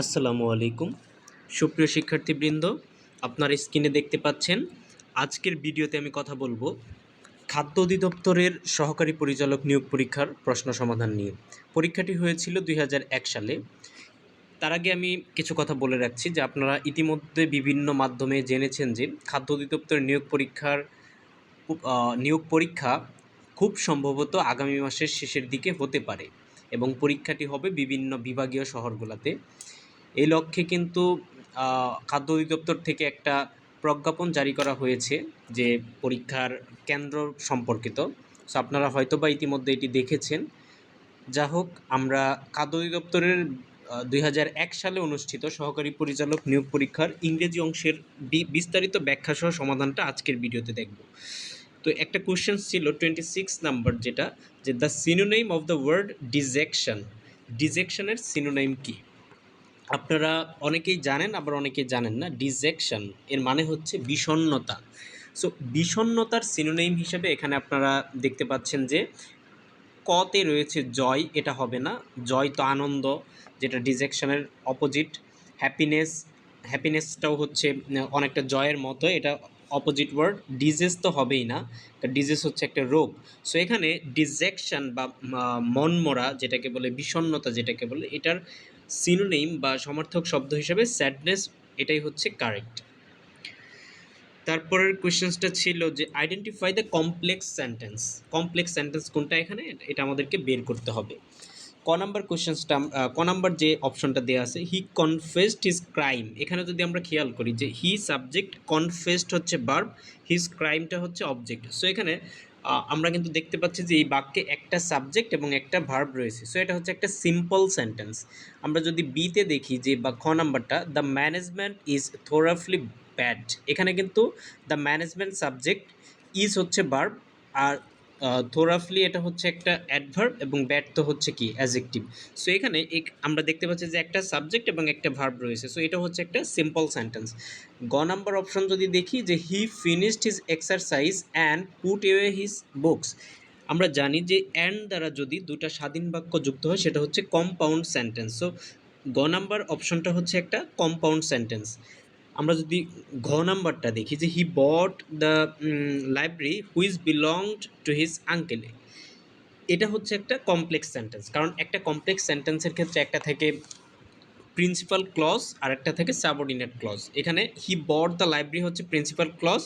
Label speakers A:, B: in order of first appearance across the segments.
A: আসসালামু আলাইকুম। সুপ্রিয় শিক্ষার্থীবৃন্দ, আপনার স্ক্রিনে দেখতে পাচ্ছেন, আজকের ভিডিওতে আমি কথা বলব খাদ্য অধিদপ্তরের সহকারী পরিচালক নিয়োগ পরীক্ষার প্রশ্ন সমাধান নিয়ে। পরীক্ষাটি হয়েছিল দুই হাজার এক সালে। তার আগে আমি কিছু কথা বলে রাখছি যে আপনারা ইতিমধ্যে বিভিন্ন মাধ্যমে জেনেছেন যে খাদ্য অধিদপ্তরের নিয়োগ পরীক্ষার নিয়োগ পরীক্ষা খুব সম্ভবত আগামী মাসের শেষের দিকে হতে পারে এবং পরীক্ষাটি হবে বিভিন্ন বিভাগীয় শহরগুলোতে। এই লক্ষ্যে কিন্তু খাদ্য অধিদপ্তর থেকে একটা প্রজ্ঞাপন জারি করা হয়েছে যে পরীক্ষার কেন্দ্র সম্পর্কিত। সো আপনারা হয়তো বা ইতিমধ্যে এটি দেখেছেন। যা হোক, আমরা খাদ্য অধিদপ্তরের দুই হাজার এক সালে অনুষ্ঠিত সহকারী পরিচালক নিয়োগ পরীক্ষার ইংরেজি অংশের বিস্তারিত ব্যাখ্যা সহ সমাধানটা আজকের ভিডিওতে দেখব। তো একটা কোশ্চেন ছিল টোয়েন্টি সিক্স নাম্বার যেটা, যে the synonym of the word dejection ডিজেকশনের synonym কি? আপনারা অনেকেই জানেন, আবার অনেকেই জানেন না, ডিজেকশন, এর মানে হচ্ছে বিষণ্ণতা। সো বিষণ্ণতার সিনোনেম হিসেবে এখানে আপনারা দেখতে পাচ্ছেন যে, কতে রয়েছে জয়, এটা হবে না। জয় তো আনন্দ, যেটা ডিজেকশনের অপোজিট হ্যাপিনেস হ্যাপিনেসটাও হচ্ছে, অনেকটা জয়ের মতো, এটা অপোজিট ওয়ার্ড ডিজিজ তো হবেই না ডিজিজ হচ্ছে একটা রোগ। সো এখানে ডিজেকশন বা মনমরা, যেটাকে বলে বিষণ্ণতা, যেটাকে বলে, এটার সিনোনেম বা সমর্থক শব্দ হিসেবে স্যাডনেস, এটাই হচ্ছে কারেক্ট। তারপরের কোয়েশ্চেন্সটা ছিল যে identify the complex sentence. Complex sentence কোনটা এখানে? এটা আমাদেরকে বের করতে হবে। ক নাম্বার কোয়েশ্চেন্সটা ক নাম্বার যে অপশনটা দেওয়া আছে, হি কনফেসড হিজ ক্রাইম। এখানে যদি আমরা খেয়াল করি যে হি সাবজেক্ট কনফেসড হচ্ছে বার্ব হিজ ক্রাইমটা হচ্ছে অবজেক্ট সো এখানে আমরা কিন্তু দেখতে পাচ্ছি যে এই বাক্যে একটা সাবজেক্ট এবং একটা ভার্ব রয়েছে। সো এটা হচ্ছে একটা সিম্পল সেন্টেন্স আমরা যদি বিতে দেখি যে বা খ নাম্বারটা the management is thoroughly bad এখানে কিন্তু দ্য ম্যানেজমেন্ট সাবজেক্ট ইজ হচ্ছে ভার্ব আর থোরাফলি এটা হচ্ছে একটা অ্যাডভার্ব এবং ব্যাড তো হচ্ছে কি? অ্যাজেক্টিভ সো এখানে আমরা দেখতে পাচ্ছি যে একটা সাবজেক্ট এবং একটা ভার্ব রয়েছে। সো এটা হচ্ছে একটা সিম্পল সেন্টেন্স গ নাম্বার অপশন যদি দেখি যে he finished his exercise and put away his books আমরা জানি যে অ্যান্ড দ্বারা যদি দুটা স্বাধীন বাক্য যুক্ত হয়, সেটা হচ্ছে কম্পাউন্ড সেন্টেন্স সো গ নাম্বার অপশনটা হচ্ছে একটা কম্পাউন্ড সেন্টেন্স আমরা যদি ঘ নাম্বারটা দেখি যে he bought the library whose belonged to his uncle এটা হচ্ছে একটা কমপ্লেক্স সেন্টেন্স কারণ একটা কমপ্লেক্স সেন্টেন্সের ক্ষেত্রে একটা থেকে প্রিন্সিপাল ক্লজ আর একটা থেকে সাবঅর্ডিনেট ক্লজ এখানে হি বট দ্য লাইব্রেরি হচ্ছে principal clause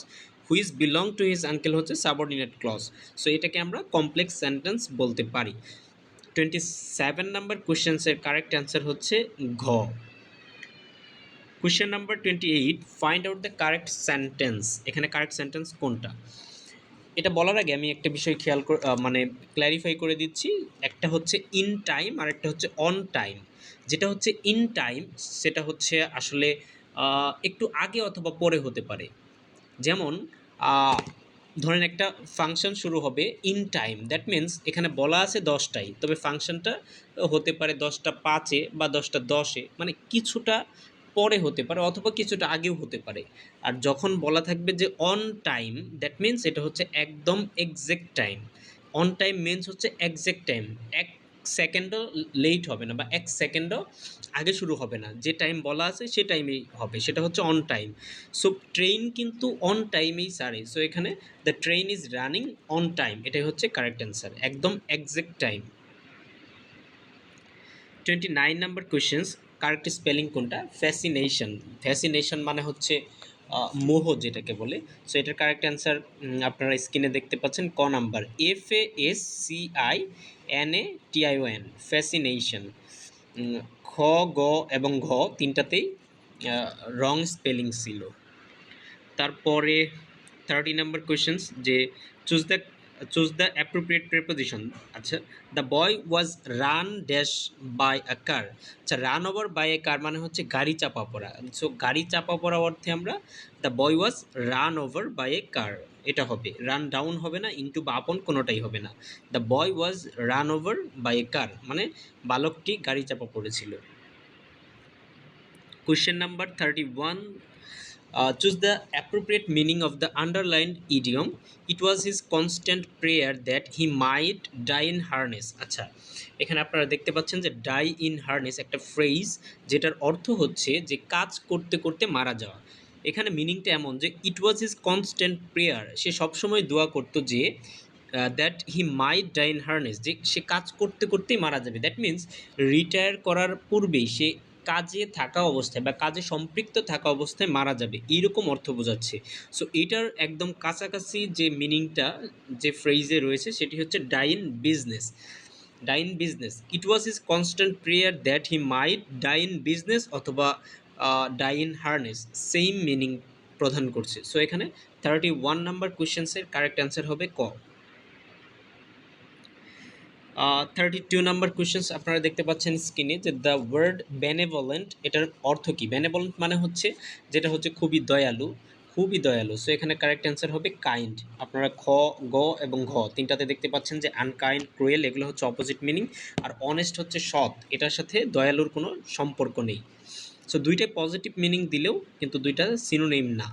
A: whose belong to his uncle হচ্ছে সাবঅর্ডিনেট ক্লজ সো এটাকে আমরা কমপ্লেক্স সেন্টেন্স বলতে পারি। টোয়েন্টি সেভেন নাম্বার কোয়েশ্চেন্সের কারেক্ট অ্যান্সার হচ্ছে ঘ। Question number twenty eight find out the correct sentence এখানে কারেক্ট সেন্টেন্স কোনটা? এটা বলার আগে আমি একটা বিষয় খেয়াল মানে ক্ল্যারিফাই করে দিচ্ছি। একটা হচ্ছে ইন টাইম আর একটা হচ্ছে অন টাইম যেটা হচ্ছে ইন টাইম সেটা হচ্ছে আসলে একটু আগে অথবা পরে হতে পারে। যেমন ধরেন একটা ফাংশন শুরু হবে ইন টাইম দ্যাট মিন্স এখানে বলা আছে দশটায় তবে ফাংশনটা হতে পারে দশটা পাঁচে বা দশটা দশে। মানে কিছুটা পরে হতে পারে অথবা কিছুটা আগেও হতে পারে। আর যখন বলা থাকবে যে অন টাইম দ্যাট মিন্স এটা হচ্ছে একদম exact time on time means হচ্ছে এক্সাক্ট টাইম এক সেকেন্ডও লেট হবে না বা এক সেকেন্ডও আগে শুরু হবে না। যে টাইম বলা আছে সে টাইমেই হবে, সেটা হচ্ছে অন টাইম সো ট্রেন কিন্তু অন টাইমেই সারে। সো এখানে the train is running on time এটাই হচ্ছে কারেক্ট অ্যান্সার একদম exact time twenty nine number questions correct spelling কোনটা? ফ্যাসিনেশন। ফ্যাসিনেশন মানে হচ্ছে মোহ যেটাকে বলে। সো এটার কারেক্ট অ্যান্সার আপনারা স্ক্রিনে দেখতে পাচ্ছেন ক number. F A S C I N A T I O N fascination. খ, গ এবং ঘ তিনটাতেই রং স্পেলিং ছিল। তারপরে থার্টি নাম্বার কোয়েশ্চেন্স যে choose the choose the appropriate preposition আচ্ছা the boy was run dash by a car আচ্ছা run over by a car মানে হচ্ছে গাড়ি চাপা পড়া। সো গাড়ি চাপা পড়া অর্থে আমরা the boy was run over by a car এটা হবে। রান ডাউন হবে না ইন্টু বা আপন কোনোটাই হবে না। The boy was run over by a car মানে বালকটি গাড়ি চাপা পড়েছিল। Question number thirty one Uh, choose the appropriate meaning of the underlined idiom. It was his constant prayer that he might die in harness. আচ্ছা এখানে আপনারা দেখতে পাচ্ছেন যে ডাই ইন হার্নেস একটা ফ্রেজ যেটার অর্থ হচ্ছে যে কাজ করতে করতে মারা যাওয়া এখানে মিনিংটা এমন যে it was his constant prayer সে সবসময় দোয়া করতো যে that he might die in harness যে সে কাজ করতে করতেই মারা যাবে দ্যাট মিন্স রিটায়ার করার পূর্বেই সে কাজে থাকা অবস্থায় বা কাজে সম্পৃক্ত থাকা অবস্থায় মারা যাবে। এইরকম অর্থ বোঝাচ্ছে। সো এটার একদম কাছাকাছি যে মিনিংটা যে ফ্রেজে রয়েছে, সেটি হচ্ছে die in business die in business it was is constant prayer that he might die in business অথবা die in harness same meaning প্রদান করছে। সো এখানে থার্টি ওয়ান নাম্বার কোয়েশ্চেন্সের কারেক্ট অ্যান্সার হবে ক। থার্টি টু নাম্বার কোয়েশ্চেন্স আপনারা দেখতে পাচ্ছেন স্ক্রিনে যে দ্য ওয়ার্ড বেনেভলেন্ট এটার অর্থ কী? বেনেভলেন্ট মানে হচ্ছে, যেটা হচ্ছে খুবই দয়ালু খুবই দয়ালু। সো এখানে কারেক্ট অ্যান্সার হবে কাইন্ড আপনারা খ, গ এবং ঘ, তিনটাতে দেখতে পাচ্ছেন যে আনকাইন্ড ক্রুয়েল এগুলো হচ্ছে অপোজিট মিনিং আর অনেস্ট হচ্ছে সৎ, এটার সাথে দয়ালুর কোনো সম্পর্ক নেই। সো দুইটাই পজিটিভ মিনিং দিলেও কিন্তু দুইটা সিনোনেম না।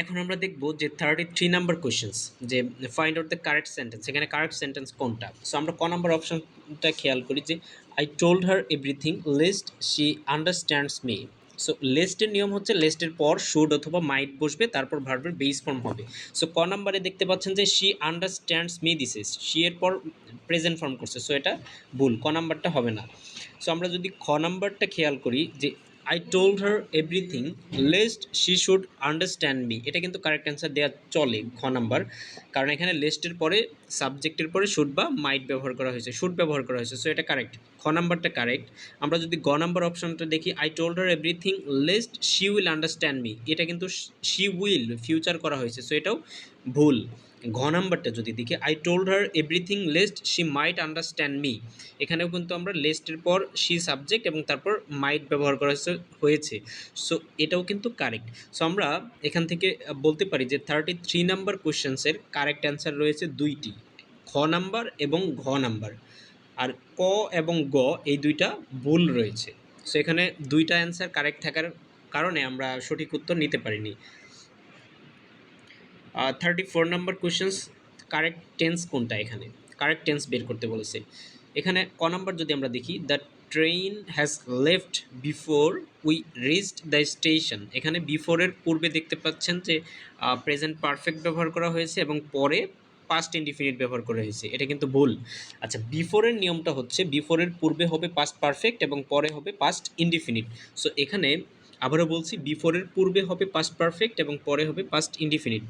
A: এখন আমরা দেখব যে থার্টি থ্রি নাম্বার কোয়েশ্চেন্স যে find out the correct sentence এখানে কারেক্ট সেন্টেন্স কোনটা? সো আমরা ক নাম্বার অপশনটা খেয়াল করি যে I told her everything lest she understands me so লেস্টের নিয়ম হচ্ছে লেস্টের পর শুড অথবা মাইট বসবে, তারপর ভার্বের বেস ফর্ম হবে। সো ক নাম্বারে দেখতে পাচ্ছেন যে she understands me this is she এর পর প্রেজেন্ট ফর্ম করছে। সো এটা ভুল, ক নাম্বারটা হবে না। সো আমরা যদি খ নাম্বারটা খেয়াল করি যে I told her everything lest she should understand me এটা কিন্তু কারেক্ট অ্যান্সার দেওয়া চলে, খ নাম্বার। কারণ এখানে লেস্টের পরে সাবজেক্টের পরে শুড বা মাইট ব্যবহার করা হয়েছে। শুড ব্যবহার করা হয়েছে। সো এটা কারেক্ট খ নাম্বারটা কারেক্ট আমরা যদি গ নাম্বার অপশনটা দেখি I told her everything lest she will understand me এটা কিন্তু শি উইল ফিউচার করা হয়েছে। সো এটাও ভুল। ঘ নাম্বারটা যদি দেখি I told her everything lest she might understand me এখানেও কিন্তু আমরা লেস্টের পর শি সাবজেক্ট এবং তারপর মাইট ব্যবহার করা হয়েছে সো এটাও কিন্তু কারেক্ট সো আমরা এখান থেকে বলতে পারি যে থার্টি থ্রি নাম্বার কোয়েশ্চেন্সের কারেক্ট অ্যান্সার রয়েছে দুইটি। খ নাম্বার এবং ঘ নাম্বার। আর ক এবং গ, এই দুইটা ভুল রয়েছে। সো এখানে দুইটা অ্যান্সার কারেক্ট থাকার কারণে আমরা সঠিক উত্তর নিতে পারিনি। Thirty four number questions correct tense কোনটা এখানে? কারেক্ট টেন্স বের করতে বলেছে। এখানে ক নাম্বার যদি আমরা দেখি the train has left before we reached the station এখানে বিফোরের পূর্বে দেখতে পাচ্ছেন যে প্রেজেন্ট পারফেক্ট ব্যবহার করা হয়েছে এবং পরে পাস্ট ইনডিফিনিট ব্যবহার করা হয়েছে। এটা কিন্তু ভুল। আচ্ছা বিফোরের নিয়মটা হচ্ছে বিফোরের পূর্বে হবে পাস্ট পারফেক্ট এবং পরে হবে পাস্ট ইনডিফিনিট সো এখানে আবারও বলছি বিফোরের পূর্বে হবে পাস্ট পারফেক্ট এবং পরে হবে পাস্ট ইনডিফিনিট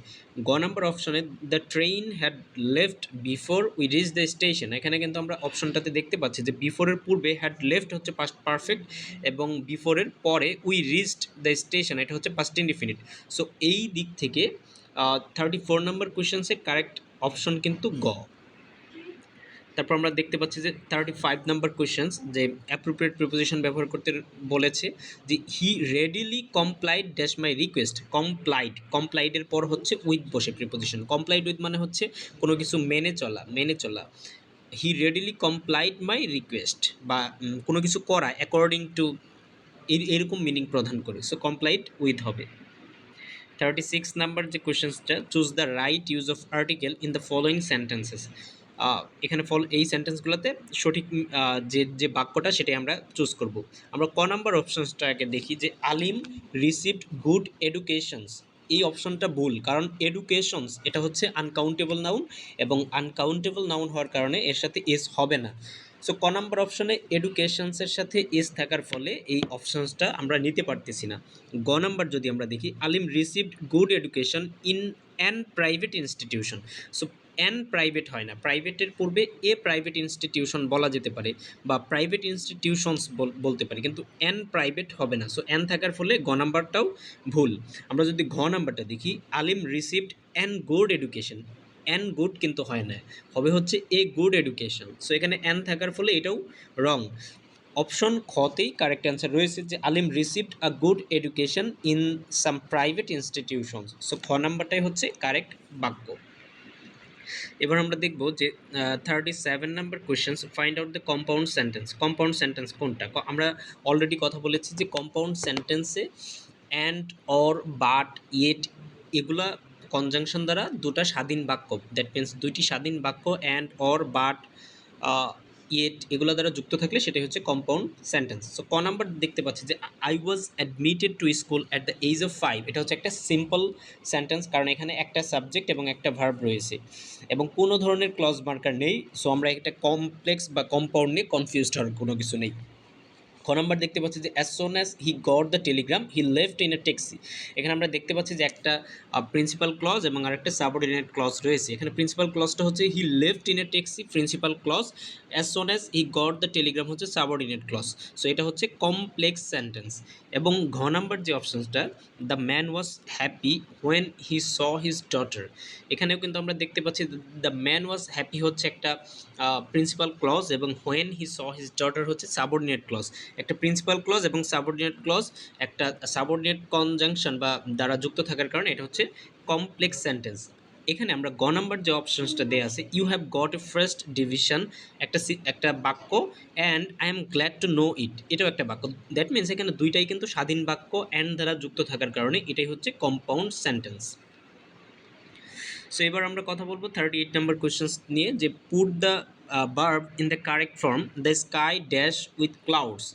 A: গ নাম্বার অপশনে the train had left before we reach the station এখানে কিন্তু আমরা অপশনটাতে দেখতে পাচ্ছি যে বিফোরের পূর্বে হ্যাড লেফট হচ্ছে পাস্ট পারফেক্ট এবং বিফোরের পরে উই রিচড দ্য স্টেশন এটা হচ্ছে পাস্ট ইনডিফিনিট সো এই দিক থেকে থার্টি ফোর নাম্বার কোয়েশ্চেন্সে কারেক্ট অপশন কিন্তু গ। তারপর আমরা দেখতে পাচ্ছি যে থার্টি ফাইভ নাম্বার কোয়েশ্চেন্স যে অ্যাপ্রোপ্রিয়েট প্রিপোজিশন ব্যবহার করতে বলেছে যে he readily complied dash my request complied কমপ্লাইডের পর হচ্ছে উইথ বসে প্রিপোজিশন কমপ্লাইড উইথ মানে হচ্ছে কোনো কিছু মেনে চলা মেনে চলা। He readily complied my request বা কোনো কিছু করা অ্যাকর্ডিং টু এরকম মিনিং প্রদান করে। সো কমপ্লাইড উইথ হবে। থার্টি সিক্স নাম্বার যে কোয়েশ্চেন্সটা choose the right use of article in the following sentences এখানে ফল, এই সেন্টেন্সগুলোতে সঠিক যে যে বাক্যটা সেটাই আমরা চুজ করব। আমরা ক নাম্বার অপশনসটাকে দেখি যে আলিম রিসিভড গুড এডুকেশনস এই অপশনটা ভুল, কারণ এডুকেশনস এটা হচ্ছে আনকাউন্টেবল নাউন এবং আনকাউন্টেবল নাউন হওয়ার কারণে এর সাথে এস হবে না। সো ক নাম্বার অপশনে এডুকেশনসের সাথে এস থাকার ফলে এই অপশনসটা আমরা নিতে পারতেছি না। গ নাম্বার যদি আমরা দেখি, Alim received good education in an private institution so an private হয় না। প্রাইভেটের পূর্বে এ প্রাইভেট ইনস্টিটিউশন বলা যেতে পারে বা প্রাইভেট ইনস্টিটিউশনস বলতে পারি। কিন্তু অ্যান প্রাইভেট হবে না। সো অ্যান থাকার ফলে গ নাম্বারটাও ভুল। আমরা যদি ঘ নাম্বারটা দেখি, Alim received an good education. An good কিন্তু হয় না। হবে হচ্ছে এ গুড এডুকেশন। সো, এখানে অ্যান থাকার ফলে এটাও রং। অপশন খতেই কারেক্ট অ্যান্সার রয়েছে যে Alim received a good education in some private institutions. So, খ নাম্বারটাই হচ্ছে কারেক্ট বাক্য। এবার আমরা দেখব যে thirty seven number questions find out the compound sentence compound sentence কোনটা? আমরা অলরেডি কথা বলেছি যে কম্পাউন্ড সেন্টেন্সে অ্যান্ড অর বাট ইয়েট এগুলা কনজাংশন দ্বারা দুটা স্বাধীন বাক্য দ্যাট মিন্স দুইটি স্বাধীন বাক্য অ্যান্ড অর বাট ইয়েট এগুলো দ্বারা যুক্ত থাকলে সেটাই হচ্ছে কম্পাউন্ড সেন্টেন্স সো ক নাম্বার দেখতে পাচ্ছি যে I was admitted to school at the age of five এটা হচ্ছে একটা সিম্পল সেন্টেন্স কারণ এখানে একটা সাবজেক্ট এবং একটা ভার্ব রয়েছে। এবং কোনো ধরনের ক্লজ মার্কার নেই সো আমরা একটা কমপ্লেক্স বা কম্পাউন্ড নিয়ে কনফিউজড হওয়ার কোনো কিছু নেই। খ নাম্বার দেখতে পাচ্ছি যে as soon as he got the telegram he left in a taxi এখানে আমরা দেখতে পাচ্ছি যে একটা প্রিন্সিপাল ক্লজ এবং আরেকটা সাবঅর্ডিনেট ক্লজ রয়েছে। এখানে প্রিন্সিপাল ক্লজটা হচ্ছে he left in a taxi principal clause as soon as he got the telegram হচ্ছে সাবঅর্ডিনেট ক্লজ সো এটা হচ্ছে কমপ্লেক্স সেন্টেন্স এবং ঘ নাম্বার যে অপশনসটা the man was happy when he saw his daughter এখানেও কিন্তু আমরা দেখতে পাচ্ছি দ্য ম্যান ওয়াজ হ্যাপি হচ্ছে একটা প্রিন্সিপাল ক্লজ এবং when he saw his daughter হচ্ছে সাবঅর্ডিনেট ক্লজ একটা প্রিন্সিপাল ক্লজ এবং সাবঅর্ডিনেট ক্লজ একটা সাবঅর্ডিনেট কনজাংশন বা দ্বারা যুক্ত থাকার কারণে এটা হচ্ছে কমপ্লেক্স সেন্টেন্স এখানে আমরা গ নাম্বার যে অপশনসটা দেওয়া আছে you have got a first division একটা একটা বাক্য and I am glad to know it এটাও একটা বাক্য। দ্যাট মিনস এখানে দুইটাই কিন্তু স্বাধীন বাক্য অ্যান্ড দ্বারা যুক্ত থাকার কারণে এটাই হচ্ছে কম্পাউন্ড সেন্টেন্স সো এবার আমরা কথা বলব থার্টি এইট নাম্বার কোয়েশ্চেন্স নিয়ে, যে put the verb in the correct form the sky dash with clouds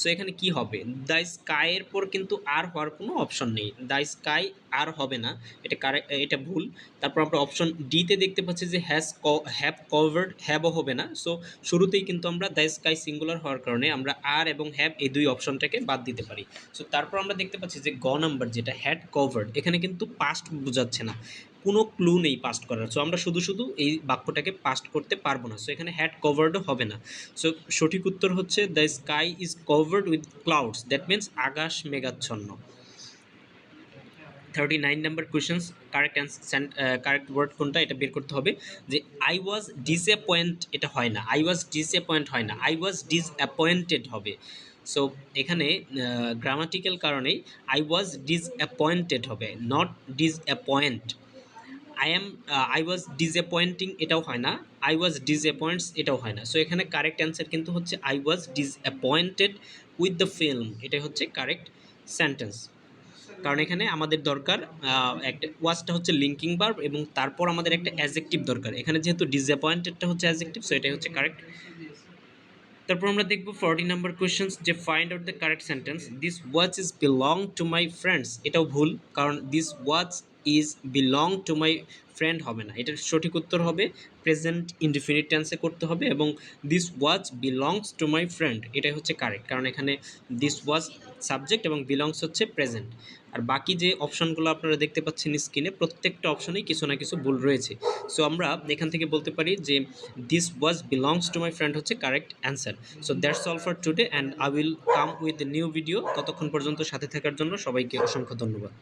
A: so এখানে কি হবে? দ্য স্কাইয়ের পর কিন্তু আর হওয়ার কোনো অপশন নেই। দ্য স্কাই আর হবে না। এটা কারেক্ট এটা ভুল। তারপর আমরা অপশন ডিতে দেখতে পাচ্ছি যে হ্যাজ হ্যাভ কভার্ড হ্যাভও হবে না। সো শুরুতেই কিন্তু আমরা দ্য স্কাই সিঙ্গুলার হওয়ার কারণে আমরা আর এবং হ্যাভ এই দুই অপশনটাকে বাদ দিতে পারি। সো তারপর আমরা দেখতে পাচ্ছি যে গ নাম্বার যেটা হ্যাড কভার্ড এখানে কিন্তু পাস্ট বোঝাচ্ছে না। কোনো ক্লু নেই পাস্ট করার। সো আমরা শুধু শুধু এই বাক্যটাকে পাস্ট করতে পারব না। সো এখানে হ্যাড কভার্ডও হবে না। সো সঠিক উত্তর হচ্ছে the sky is covered with clouds that means আকাশ মেঘাচ্ছন্ন। Thirty nine number questions correct correct word কোনটা, এটা বের করতে হবে। যে আই ওয়াজ ডিসঅ্যাপয়েন্ট এটা হয় না। আই ওয়াজ ডিসঅ্যাপয়েন্ট হয় না। আই ওয়াজ ডিসঅ্যাপয়েন্টেড হবে। সো এখানে গ্রামাটিক্যাল কারণেই আই ওয়াজ ডিসঅ্যাপয়েন্টেড হবে। Not disappoint I am I was disappointing এটাও হয় না। আই ওয়াজ ডিসঅ্যাপয়েন্টস এটাও হয় না। সো এখানে কারেক্ট অ্যান্সার কিন্তু হচ্ছে I was disappointed with the film এটাই হচ্ছে কারেক্ট সেন্টেন্স কারণ এখানে আমাদের দরকার একটা ওয়াজটা হচ্ছে লিঙ্কিং ভার্ব এবং তারপর আমাদের একটা অ্যাজেক্টিভ দরকার। এখানে যেহেতু ডিসঅ্যাপয়েন্টেডটা হচ্ছে অ্যাজেক্টিভ সো এটাই হচ্ছে কারেক্ট তারপর আমরা দেখব ফর্টি নাম্বার কোয়েশ্চেন্স যে find out the correct sentence this watch is belong to my friends এটাও ভুল, কারণ this watch is belong to my friend হবে না। এটার সঠিক উত্তর হবে প্রেজেন্ট ইনডিফিনিট টেন্সে করতে হবে এবং this watch belongs to my friend এটাই হচ্ছে কারেক্ট কারণ এখানে দিস ওয়াচ সাবজেক্ট এবং বিলংস হচ্ছে প্রেজেন্ট আর বাকি যে অপশনগুলো আপনারা দেখতে পাচ্ছেন স্ক্রিনে প্রত্যেকটা অপশনেই কিছু না কিছু ভুল রয়েছে। সো আমরা এখান থেকে বলতে পারি যে this was belongs to my friend হচ্ছে correct answer so that's all for today and I will come with new video ততক্ষণ পর্যন্ত সাথে থাকার জন্য সবাইকে অসংখ্য ধন্যবাদ।